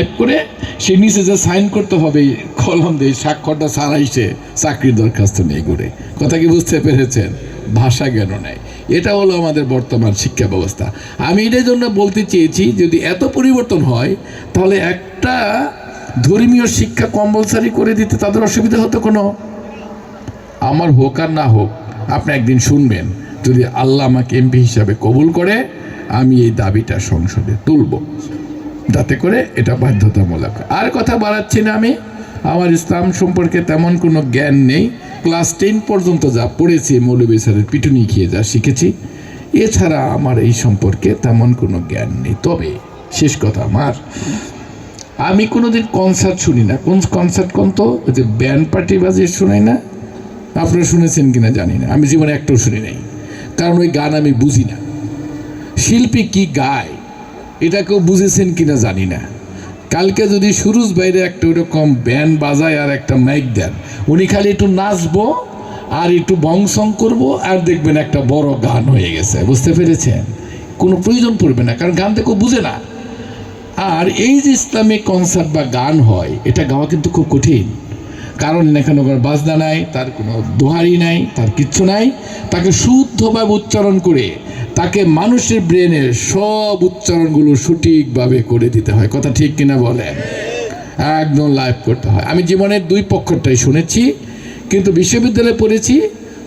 Type করে সে নিচে যে সাইন করতে হবে কলম দিয়ে স্বাক্ষরটা ছাড়াইছে চাকরির দরখাস্ত নেই করে কথা কি বুঝতে পেরেছেন? ভাষা জ্ঞান নেই। এটা হলো আমাদের বর্তমান শিক্ষা ব্যবস্থা। আমি এটার জন্য বলতে চেয়েছি, যদি এত পরিবর্তন হয়, তাহলে একটা ধর্মীয় শিক্ষা কম্পালসারি করে দিতে তাদের অসুবিধা হতো কোনো? আমার হোক আর না হোক, আপনি একদিন শুনবেন, যদি আল্লাহ আমাকে এমপি হিসাবে কবুল করে, আমি এই দাবিটা সংসদে তুলব। যাতে করে এটা বাধ্যতামূলক। আর কথা বাড়াচ্ছি না আমি। আমার ইসলাম সম্পর্কে তেমন কোনো জ্ঞান নেই। ক্লাস টেন পর্যন্ত যা পড়েছি, মৌলবী স্যারের পিটুনি খেয়ে যা শিখেছি, এছাড়া আমার এই সম্পর্কে তেমন কোনো জ্ঞান নেই। তবে শেষ কথা আমার, আমি কোনোদিন কনসার্ট শুনি না। কোন কনসার্ট কোন তো? যে ব্যান্ড পার্টি বাজিয়ে শোনাই না। আপনারা শুনেছেন কিনা জানি না। আমি জীবনে একটাও শুনি নাই। কারণ ওই গান আমি বুঝি না। শিল্পী কি গায়? এটা কেউ বুঝেছেন কিনা জানি না। কালকে যদি সুরুজ বাইরে একটা ওরকম ব্যান বাজায় আর একটা মাইক দেন, উনি খালি একটু নাচবো আর একটু বংসং করব আর দেখবেন একটা বড় গান হয়ে গেছে। বুঝতে পেরেছেন? কোনো প্রয়োজন পড়বে না, কারণ গান কেউ বুঝে না। আর এই যে ইসলামিক কনসার্ট বা গান হয়, এটা গাওয়া কিন্তু খুব কঠিন। কারণ এখানে কোনো বাজনা নাই, তার কোনো দোহারি নাই, তার কিচ্ছু নাই। তাকে শুদ্ধভাবে উচ্চারণ করে তাকে মানুষের ব্রেনের সব উচ্চারণগুলো সঠিকভাবে করে দিতে হয়। কথা ঠিক কিনা বলেন? একদম লাইভ করতে হয়। আমি জীবনের দুই পক্ষটাই শুনেছি, কিন্তু বিশ্ববিদ্যালয়ে পড়েছি,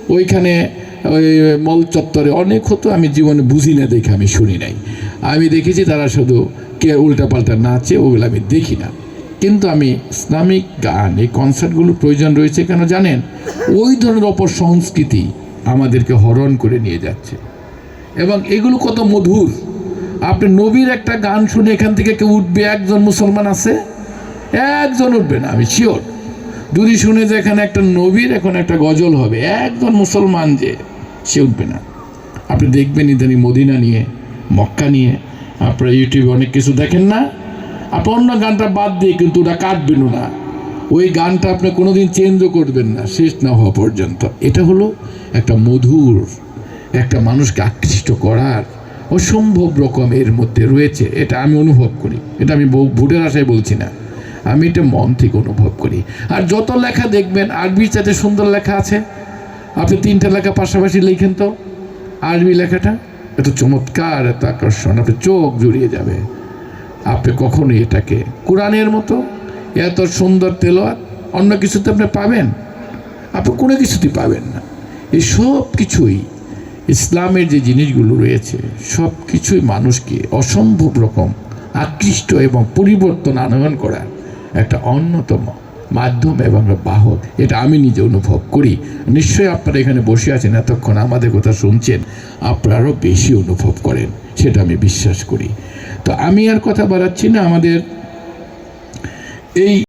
ওইখানে ওই মল চত্বরে অনেক হতো, আমি জীবনে বুঝি না দেখে আমি শুনি নাই। আমি দেখেছি তারা শুধু কে উল্টাপাল্টা নাচে, ওগুলো আমি দেখি না। কিন্তু আমি ইসলামিক গান, এই কনসার্টগুলো প্রয়োজন রয়েছে কেন জানেন? ওই ধরনের অপসংস্কৃতি আমাদেরকে হরণ করে নিয়ে যাচ্ছে। এবং এগুলো কত মধুর। আপনি নবীর একটা গান শুনে এখান থেকে কেউ উঠবে, একজন মুসলমান আছে? একজন উঠবে না, আমি শিওর যদি শুনে যে এখানে একটা নবীর এখন একটা গজল হবে, একজন মুসলমান যে, সে উঠবে না। আপনি দেখবেন ইদানি মদিনা নিয়ে, মক্কা নিয়ে, আপনারা ইউটিউবে অনেক কিছু দেখেন না? আপনি অন্য গানটা বাদ দিয়ে কিন্তু ওটা কাটবেনও না। ওই গানটা আপনি কোনোদিন চেঞ্জও করবেন না, শেষ না হওয়া পর্যন্ত। এটা হলো একটা মধুর একটা মানুষকে আকৃষ্ট করার অসম্ভব রকম এর মধ্যে রয়েছে, এটা আমি অনুভব করি। এটা আমি ভোটের আশায় বলছি না। আমি এটা মন থেকে অনুভব করি। আর যত লেখা দেখবেন, আরবির চাইতে সুন্দর লেখা আছে। আপনি তিনটা লেখা পাশাপাশি লিখেন তো, আরবি লেখাটা, এত চমৎকার, এত আকর্ষণ। আপনি চোখ জুড়িয়ে যাবে। আপনি কখনোই এটাকে কোরআনের মতো, এত সুন্দর তেলোয়াত, অন্য কিছুতে আপনি পাবেন? আপনি কোনো কিছুতেই পাবেন না। এই সব কিছুই ইসলামের যে জিনিসগুলো রয়েছে সব কিছুই মানুষকে অসম্ভব রকম আকৃষ্ট এবং পরিবর্তন আনয়ন করার একটা অন্যতম মাধ্যম এবং বাহক। এটা আমি নিজে অনুভব করি। নিশ্চয়ই আপনারা এখানে বসে আছেন এতক্ষণ আমাদের কথা শুনছেন, আপনারাও বেশি অনুভব করেন, সেটা আমি বিশ্বাস করি। তো আমি আর কথা বাড়াচ্ছি না, আমাদের এই